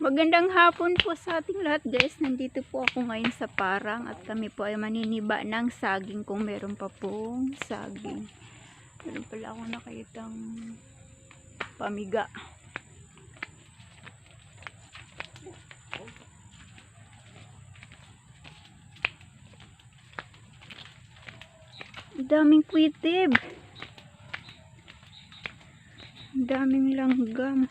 Magandang hapon po sa ating lahat guys. Nandito po ako ngayon sa Parang at kami po ay maniniba ng saging kung meron pa pong saging. Meron pala ako nakitang pamiga. Daming kwitib. Daming langgam.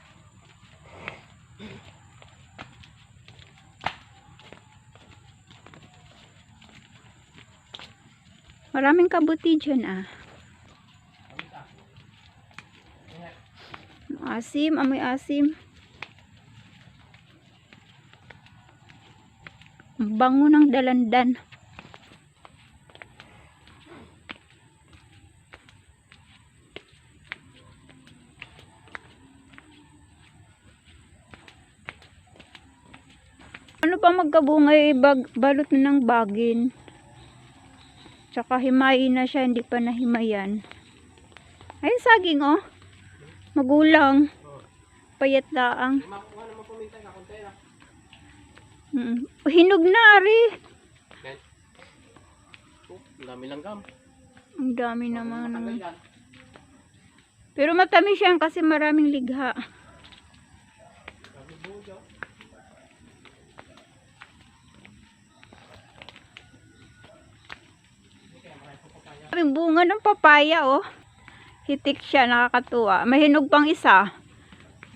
Maraming kabuti dyan ah. Asim, amoy asim. Ang Bango ng dalandan. Ano pa magkabungay bag, balot na ng bagin? Tsaka himayin na siya, hindi pa nahimayan. Ayun, saging oh. Magulang. Payat na. Mm. Hinog na, ari. Oh, ang dami lang gam. Ang dami naman. Yan. Pero matamis yan kasi maraming ligha. Sabi bujo. Maraming bunga ng papaya, oh. Hitik siya, nakakatuwa. Mahinog pang isa.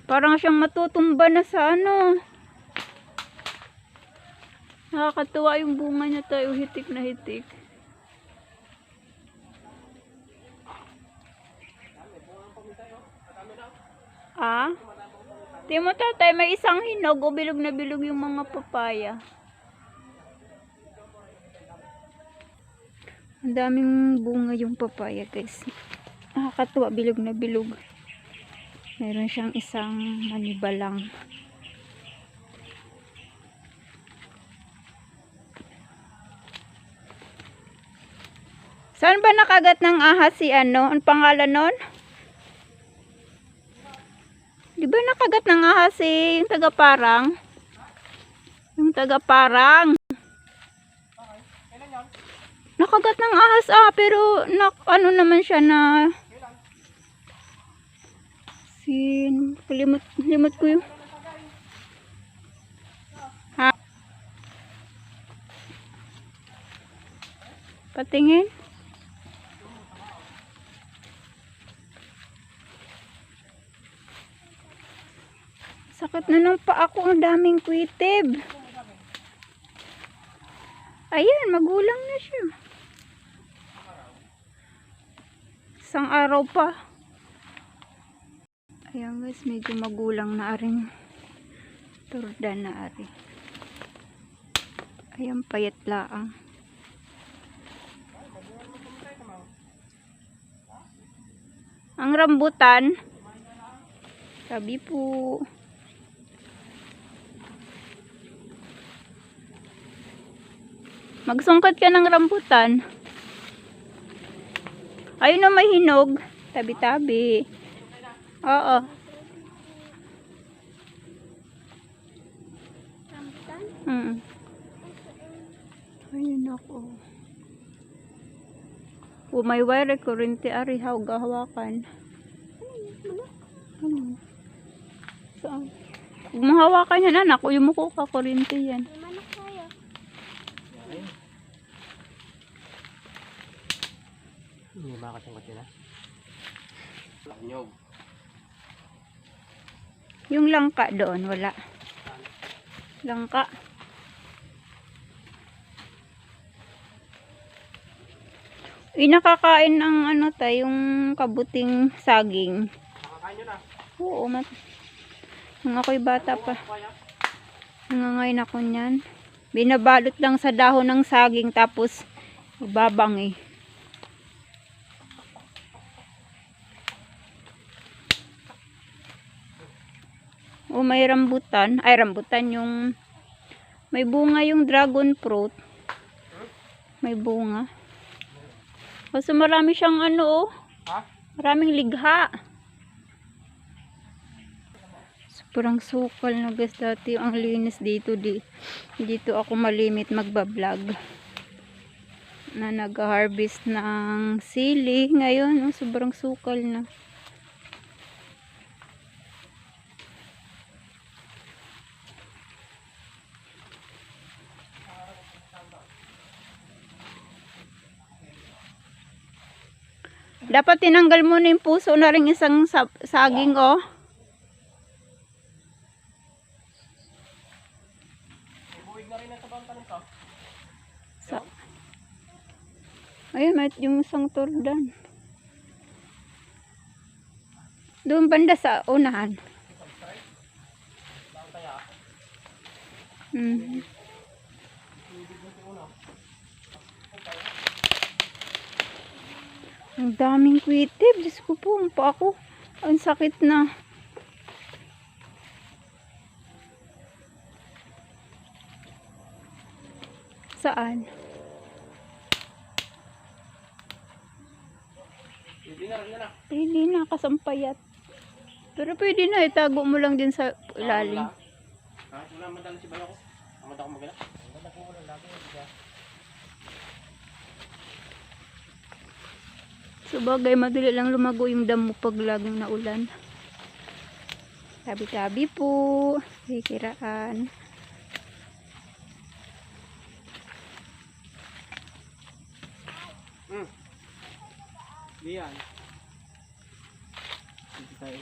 Parang siyang matutumba na sa ano. Nakakatuwa yung bunga niya tayo, hitik na hitik. Ah? Di mo tatay, may isang hinog o bilog na bilog yung mga papaya. Ang daming bunga yung papaya guys. Nakakatuwa, bilog na bilog. Meron siyang isang manibalang. Saan ba nakagat ng ahas si ano? Ang pangalan nun? Di ba nakagat ng ahas si yung taga-parang? Yung taga-parang. Nakagat ng ahas ah, pero nak ano naman siya na sin limot limot ko yung ha? Patingin. Sakit na ng paa ko ang daming kwitib. Ayan magulang na siya isang araw pa. Ayan guys medyo magulang na aring turda na ari ayan payat laang ang rambutan sabi po magsungkat ka ng rambutan ayun na may hinog tabi-tabi oo Mm. Ayun ako. O may wire kurente ari haw gahawakan. Ano? Saan? Huwag mo hawakan yan anak. Uy mo ko ka kurente yan. Hindi ba kasing kotse na? Nyog. Yung langka doon wala. Langka. Uy, nakakain ng ano tayong kabuting saging. Nakakain nyo na. Oo, mat. Nung ako'y bata pa. Kaya? Nangangain ako niyan. Binabalot lang sa dahon ng saging tapos ibabang eh. O may rambutan. Ay, rambutan yung may bunga yung dragon fruit. May bunga. Kasi marami siyang ano oh. Maraming ligha. Parang sukal na guys dati ang linis dito di. Dito ako malimit magbablog. Na nag-harvest ng sili. Ngayon, oh, sobrang sukal na. Dapat tinanggal mo na yung puso na rin isang sa- saging, oh. Sa Ayun, may yung isang tordan. Doon banda sa unahan. Mhm. Ang daming kwitib. Diyos ko po, ang pa ako. Ang sakit na. Saan? Hindi na na. Pwede na, kasampayat. Pero pwede na, itago mo lang din sa ilalim. Wala. Ha? Wala madala si Bala ko. Amad ako magana. Wala ko wala lagi. So bagay, madali lang lumago yung damo pag laging naulan. Tabi-tabi po. Hikiraan. Hmm. Diyan. Hindi tayo.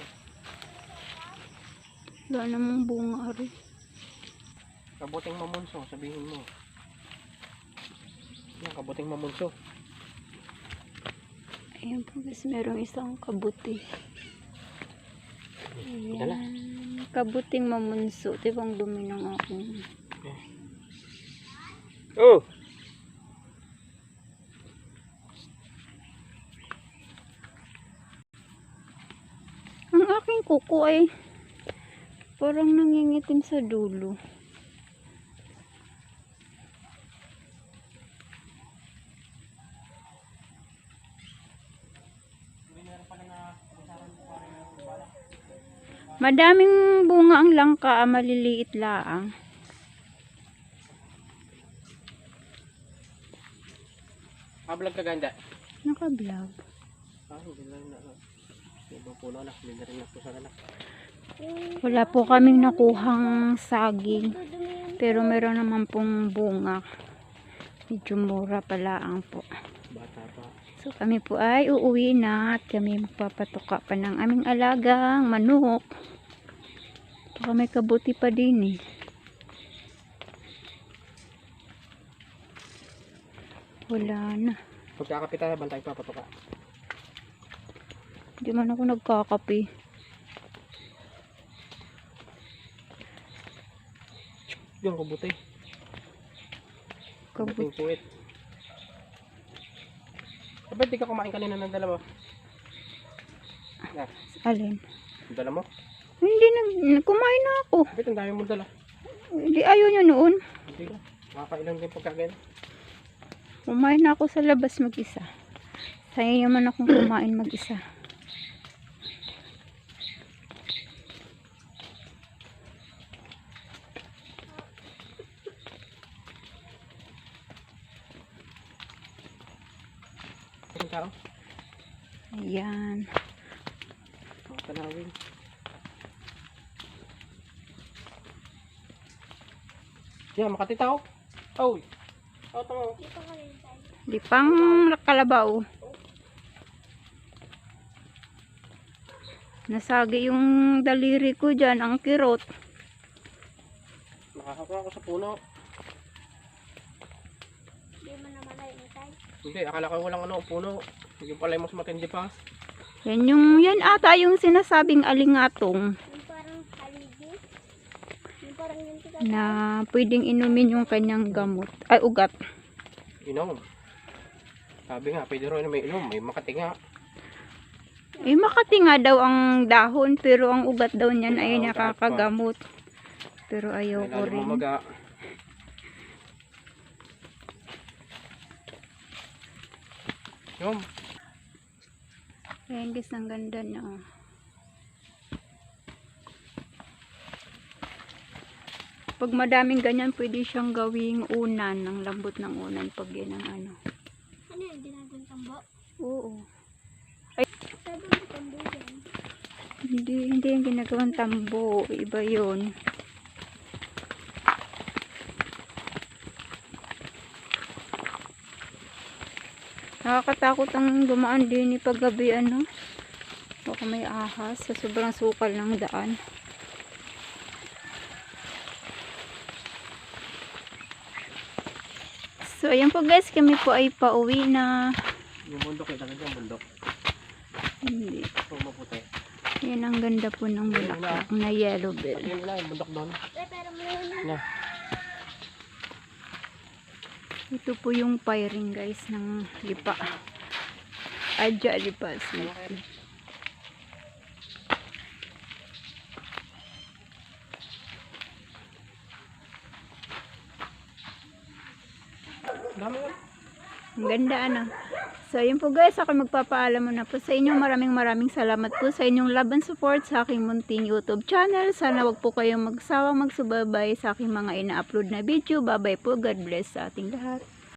Wala namang bunga rin. Kabuting mamunso, sabihin mo. Yan, kabuting mamunso. Ayan po guys, merong isang kabuti. Ayan. Kabuting mamunso. Tibang dumi ng aking. Oh! Ang aking kuko ay parang nangingitim sa dulo. Madaming bunga ang langka, ah, maliliit laang. Kablog ka ganda. Naka-vlog. Ah, hindi lang na. na. Ibang puno na, hindi na rin na po sa anak. Wala po kaming nakuhang saging. Pero meron naman pong bunga. Medyo mura pala ang po. Bata pa. So kami po ay uuwi na at kami magpapatuka pa ng aming alagang manok. Baka may kabuti pa din eh. Wala na. Pagkakapit tayo, bantay pa, patuka. Hindi man ako nagkakape. Yung kabuti. Kabuti. Eh, ba't di ka kumain kanina ng dalawa? Na, Alin? ang dala mo? Hindi na, kumain na ako. Ba't ang dami mo dala? Hindi ayaw niya noon. Hindi ka. Makakailan din pagkagayon. Kumain na ako sa labas mag-isa. Sayang naman akong kumain mag-isa. Ang tao. Ayan. Mga tanawin. Yan, makatitaw. Oh. Oh, tama. Di pang kalabaw. Nasagi yung daliri ko dyan, ang kirot. Nakakakuha ako sa puno. Hindi, akala ko walang ano, puno. Yung pala yung mas matindi pa. Yan yung, yan ata yung sinasabing alingatong Yung parang haligi. Yung parang yung tika. na pwedeng inumin yung kanyang gamot. Ay, ugat. Inom. Sabi nga, pwede rin may inom. May makati nga. Eh, makati nga daw ang dahon, pero ang ugat daw niyan ay Oo, nakakagamot. Pero ayaw ko lalo rin. mamaga. Yum. Ayan guys, ang ganda na. oh. Pag madaming ganyan, pwede siyang gawing unan, ng lambot ng unan pag yan ang ano. Ano yung ginagawang tambo? Oo. Yan. Hindi, hindi yung ginagawang tambo. Iba yun. Nakakatakot ang dumaan din ni paggabi ano. Baka may ahas sa sobrang sukal ng daan. So, ayan po guys, kami po ay pauwi na. Yung bundok eh, talaga yung bundok. Hindi. Yung maputi. Yan ang ganda po ng bulaklak na yellow bell. Ayun lang, bundok doon. Eh, pero meron na. Ito po yung firing guys ng lipa. Adja lipa yun. Ang ganda ano. So yun po guys, ako magpapaalam muna po sa inyo. Maraming maraming salamat po sa inyong love and support sa aking munting YouTube channel. Sana wag po kayong magsawang magsubabay sa aking mga ina-upload na video. Bye bye po. God bless sa ating lahat.